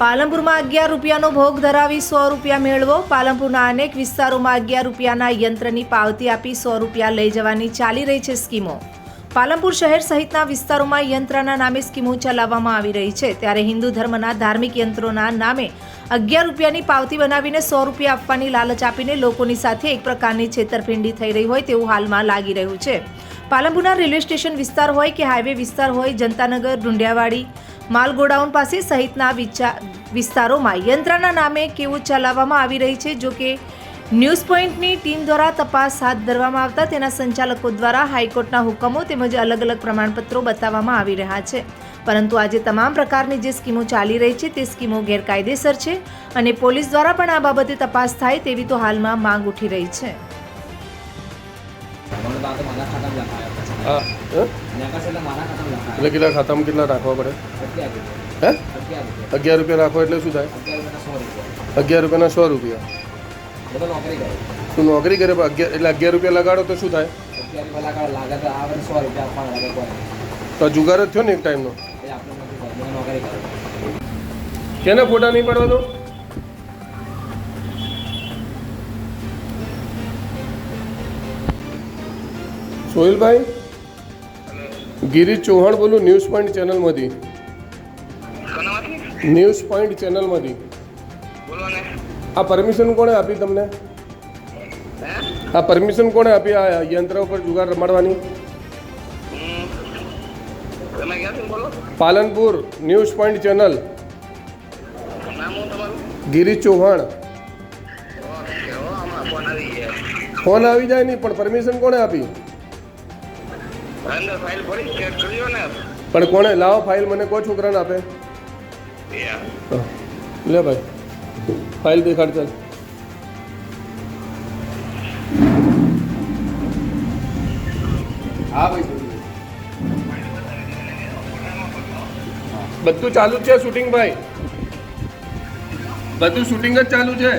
પાલનપુરમાં અગિયાર રૂપિયાનો ભોગ ધરાવી સો રૂપિયા મેળવો. પાલનપુરના અનેક વિસ્તારોમાં અગિયાર રૂપિયાના યંત્રની પાવતી આપી સો રૂપિયા લઈ જવાની ચાલી રહી છે સ્કીમો. પાલનપુર શહેર સહિતના વિસ્તારોમાં યંત્રના નામે સ્કીમો ચલાવવામાં આવી રહી છે. ત્યારે હિન્દુ ધર્મના ધાર્મિક યંત્રોના નામે અગિયાર રૂપિયાની પાવતી બનાવીને સો રૂપિયા આપવાની લાલચ આપીને લોકોની સાથે એક પ્રકારની છેતરપિંડી થઈ રહી હોય તેવું હાલમાં લાગી રહ્યું છે. પાલનપુરના રેલવે સ્ટેશન વિસ્તાર હોય કે હાઈવે વિસ્તાર હોય, જનતાનગર, ડુંડિયાવાડી માલ ગોડાઉન પાસે સહિતના વિસ્તારોમાં યંત્રના નામે કેવું ચલાવવામાં આવી રહી છે, જો કે ન્યૂઝ પોઈન્ટની ટીમ દ્વારા તપાસ હાથ ધરવામાં આવતા તેના સંચાલકો દ્વારા હાઈકોર્ટના હુકમો તેમજ અલગ અલગ પ્રમાણપત્રો બતાવવામાં આવી રહ્યા છે. પરંતુ આજે તમામ પ્રકારની જે સ્કીમો ચાલી રહી છે, તે સ્કીમો ગેરકાયદેસર છે અને પોલીસ દ્વારા પણ આ બાબતે તપાસ થાય તેવી તો હાલમાં માંગ ઉઠી રહી છે. હા? એટલે કેટલા ખાતામાં કેટલા રાખવા પડે? હે? અગિયાર રૂપિયા રાખો એટલે શું થાય? અગિયાર રૂપિયાના સો રૂપિયા. નોકરી કરે તું નોકરી કરે અગિયાર એટલે અગિયાર રૂપિયા લગાડો તો શું થાય? તો જુગાર જ થયો ને એક ટાઈમનો? કેને ફોટા નહીં પાડવા દો? સોહિલભાઈ? ગિરીશ ચૌહાણ બોલું ન્યૂઝ પોઈન્ટ ચેનલમાંથી. ન્યૂઝ પોઈન્ટ ચેનલમાંથી. આ પરમિશન કોણે આપી તમને? આ પરમિશન કોણે આપી આ યંત્ર ઉપર જુગાર રમાડવાની? Palanpur news point channel. Girish Chauhan. Phone આવી જાય નહીં પણ પરમિશન કોણે આપી? અંદર ફાઇલ ભરી ચેક કર્યો ને. પણ કોણે? લાવો ફાઇલ મને કોઈ છોકરાને આપે? લે ભાઈ. ફાઇલ દેખાડ ચાલ. હા ભાઈ. બધું ચાલુ છે શૂટિંગ ભાઈ? બધું શૂટિંગ જ ચાલુ છે?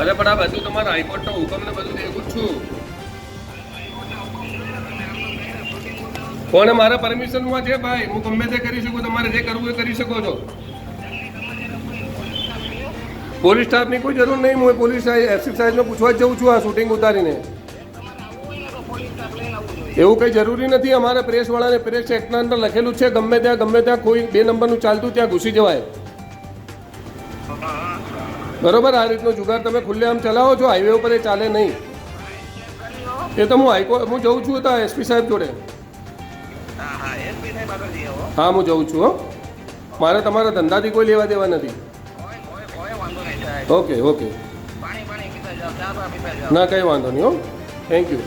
અરે, પણ આ બધું તમારા હાઈકોર્ટનો હુકમ ને બધું દેખું છું. કોને મારા પરમિશનમાં છે ભાઈ? હું ગમે તે કરી શકું, તમારે જે કરવું એ કરી શકો છો. પોલીસ સ્ટાફની કોઈ જરૂર નહીં, હું પોલીસ એક્સરસાઇઝમાં પૂછવા જ જઉં છું આ શૂટિંગ ઉતારીને. એવું કંઈ જરૂરી નથી, અમારે પ્રેસવાળાને પ્રેસ એક્ટના અંદર લખેલું છે, ગમે ત્યાં ગમે ત્યાં કોઈ બે નંબરનું ચાલતું, ત્યાં ઘૂસી જવાય. બરોબર આ રીતનો જુગાર તમે ખુલ્લેઆમ ચલાવો છો હાઈવે ઉપર એ ચાલે નહીં. એ તો હું હાઈકોર્ટ હું જઉં છું ત્યાં એસપી સાહેબ જોડે. હા હા જઉં છું હો. મારે તમારા ધંધાથી કોઈ લેવા દેવા નથી. Okay okay. ના કંઈ વાંધો નહીં હો. Thank you